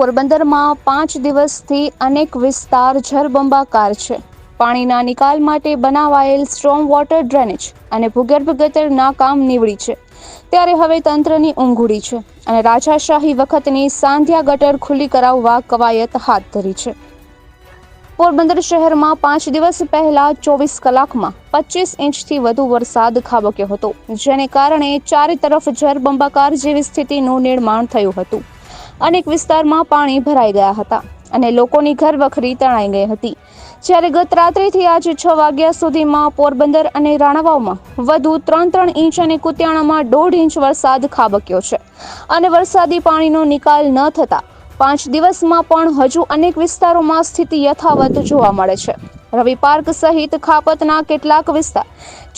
પોરબંદરમાં પાંચ દિવસથી અનેક વિસ્તાર જળબંબાકાર છે. પાણીના નિકાલ માટે બનાવાયેલ સ્ટ્રોમ વોટર ડ્રેનેજ અને ભૂગર્ભ ગટરના કામ નીવડી છે. ત્યારે હવે તંત્રની ઊંઘુડી છે અને રાજાશાહી વખતની સાંધ્યા ગટર ખુલ્લી કરાવવા કવાયત હાથ ધરી છે. પોરબંદર શહેરમાં પાંચ દિવસ પહેલા ચોવીસ કલાકમાં પચીસ ઇંચથી વધુ વરસાદ ખાબક્યો હતો, જેને કારણે ચારે તરફ જળબંબાકાર જેવી સ્થિતિનું નિર્માણ થયું હતું. અનેક વિસ્તારમાં પાણી ભરાઈ ગયા હતા અને લોકોની ઘર વખરી તણાઈ ગઈ હતી. જ્યારે ગત રાત્રિથી આજે છ વાગ્યા સુધીમાં પોરબંદર અને રાણાવાવમાં વધુ ત્રણ ત્રણ ઇંચ અને કુતિયાણામાં દોઢ ઇંચ વરસાદ ખાબક્યો છે અને વરસાદી પાણીનો નિકાલ ન થતા પાંચ દિવસમાં પણ હજુ અનેક વિસ્તારોમાં સ્થિતિ યથાવત જોવા મળે છે. રવિ પાર્ક સહિત ખાપતના કેટલાક વિસ્તાર,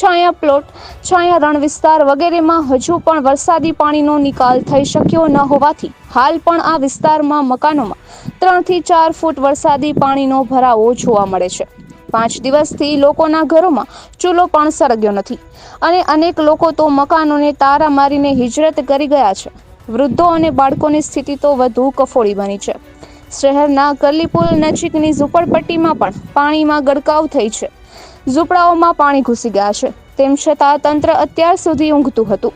છાયા પ્લોટ, છાયા રણ વિસ્તાર વગેરેમાં હજુ પણ વરસાદી પાણીનો નિકાલ થઈ શક્યો ન હોવાથી હાલ પણ આ વિસ્તારમાં મકાનોમાં ત્રણથી ચાર ફૂટ વરસાદી પાણીનો ભરાવો જોવા મળે છે. પાંચ દિવસથી લોકોના ઘરોમાં ચૂલો પણ સળગ્યો નથી અને અનેક લોકો તો મકાનોને તારા મારીને હિજરત કરી ગયા છે. વૃદ્ધો અને બાળકોની સ્થિતિ તો વધુ કફોડી બની છે. શહેરના કલીપુલ નજીકની ઝૂંપડપટ્ટીમાં પણ પાણીમાં ગડકાવ થઈ છે. ઝૂંપડાઓમાં પાણી ઘૂસી ગયા છે. તેમ છતાં તંત્ર અત્યાર સુધી ઊંઘતું હતું.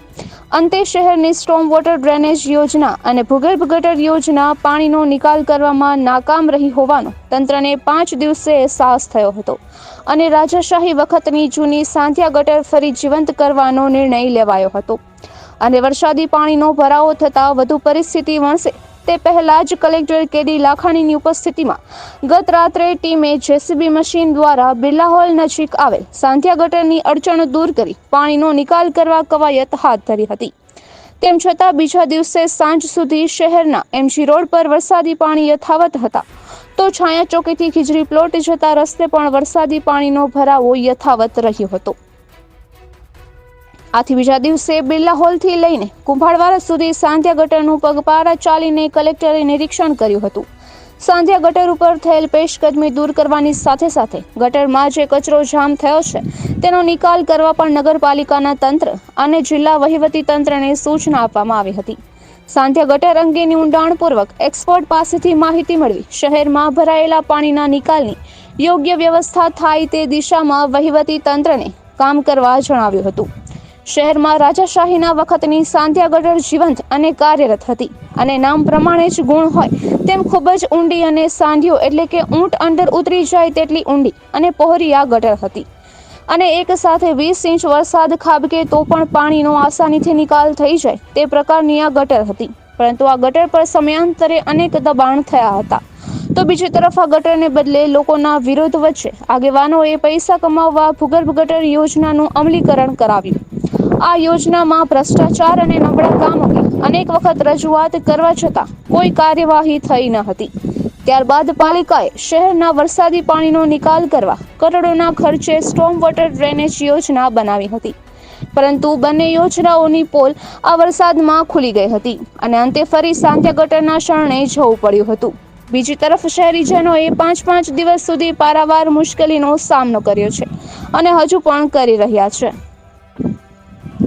અંતે શહેરની સ્ટોમ વોટર ડ્રેનેજ યોજના અને ભૂગર્ભ ગટર યોજના પાણીનો નિકાલ કરવામાં નાકામ રહી હોવાનો તંત્રને પાંચ દિવસે અહેસાસ થયો હતો અને રાજાશાહી વખતની જૂની સાંધ્યા ગટર ફરી જીવંત કરવાનો નિર્ણય લેવાયો હતો. અને વરસાદી પાણીનો ભરાવો થતાં વધુ પરિસ્થિતિ વણસે તે પહેલા જ કલેક્ટર કેડી લાખાણીની ઉપસ્થિતિમાં ગત રાત્રે ટીમે જેસીબી મશીન દ્વારા બિરલા હોલ નજીક આવેલ સાંધ્યા ગટરની અડચણો દૂર કરી પાણીનો નિકાલ કરવા કવાયત હાથ ધરી હતી. તેમ છતાં બીજા દિવસે સાંજ સુધી શહેરના એમજી રોડ પર વરસાદી પાણી યથાવત હતા. તો છાયા ચોકીથી ખીજરી પ્લોટ જતા રસ્તે પણ વરસાદી પાણીનો ભરાવો યથાવત રહ્યો હતો. આથી બીજા દિવસે બિરલા હોલથી લઈને કુંભાળવાડા સુધી સાંધ્યા ગટરનું પગપારા ચાલીને કલેક્ટરે નિરીક્ષણ કર્યું હતું. સાંધ્યા ગટર ઉપર થયેલ પેશકદમી દૂર કરવાની સાથે સાથે ગટરમાં જે કચરો જામ થયો છે, તેનો નિકાલ કરવા પણ નગરપાલિકાના તંત્ર અને જિલ્લા વહીવટી તંત્રને સૂચના આપવામાં આવી હતી. સાંધ્યા ગટર અંગેની ઊંડાણપૂર્વક એક્સપર્ટ પાસેથી માહિતી મેળવી શહેરમાં ભરાયેલા પાણીના નિકાલની યોગ્ય વ્યવસ્થા થાય તે દિશામાં વહીવટી તંત્રને કામ કરવા જણાવ્યું હતું. શહેરમાં રાજાશાહીના વખતની સાંધ્યા ગટર જીવંત અને કાર્યરત હતી. અને નામ પ્રમાણે જ ગુણ હોય તેમ ખૂબ જ ઊંડી અને સાંધ્યો એટલે કે ઊંટ અંદર ઉતરી જાય તેટલી ઊંડી અને પહોરી આ ગટર હતી. અને એક સાથે વીસ ઇંચ વરસાદ ખાબકે તો પણ પાણીનો આસાનીથી નિકાલ થઈ જાય તે પ્રકારની આ ગટર હતી. પરંતુ આ ગટર પર સમયાંતરે અનેક દબાણ થયા હતા. તો બીજી તરફ આ ગટરને બદલે લોકોના વિરોધ વચ્ચે આગેવાનોએ પૈસા કમાવવા ભૂગર્ભ ગટર યોજનાનું અમલીકરણ કરાવ્યું. આ યોજનામાં ભ્રષ્ટાચાર અને નબળા કામ અનેક વખત રજૂઆત કરવા છતાં કોઈ કાર્યવાહી થઈ ન હતી. ત્યારબાદ પાલિકાએ શહેરના વરસાદી પાણીનો નિકાલ કરવા કરોડોના ખર્ચે સ્ટોમ વોટર ડ્રેનેજ યોજના બનાવી હતી. પરંતુ બંને યોજનાઓની પોલ આ વરસાદમાં ખુલી ગઈ હતી અને અંતે ફરી સાંધ્યા ગટરના શરણે જવું પડ્યું હતું. બીજી તરફ શહેરીજનોએ પાંચ પાંચ દિવસ સુધી પારાવાર મુશ્કેલીનો સામનો કર્યો છે અને હજુ પણ કરી રહ્યા છે.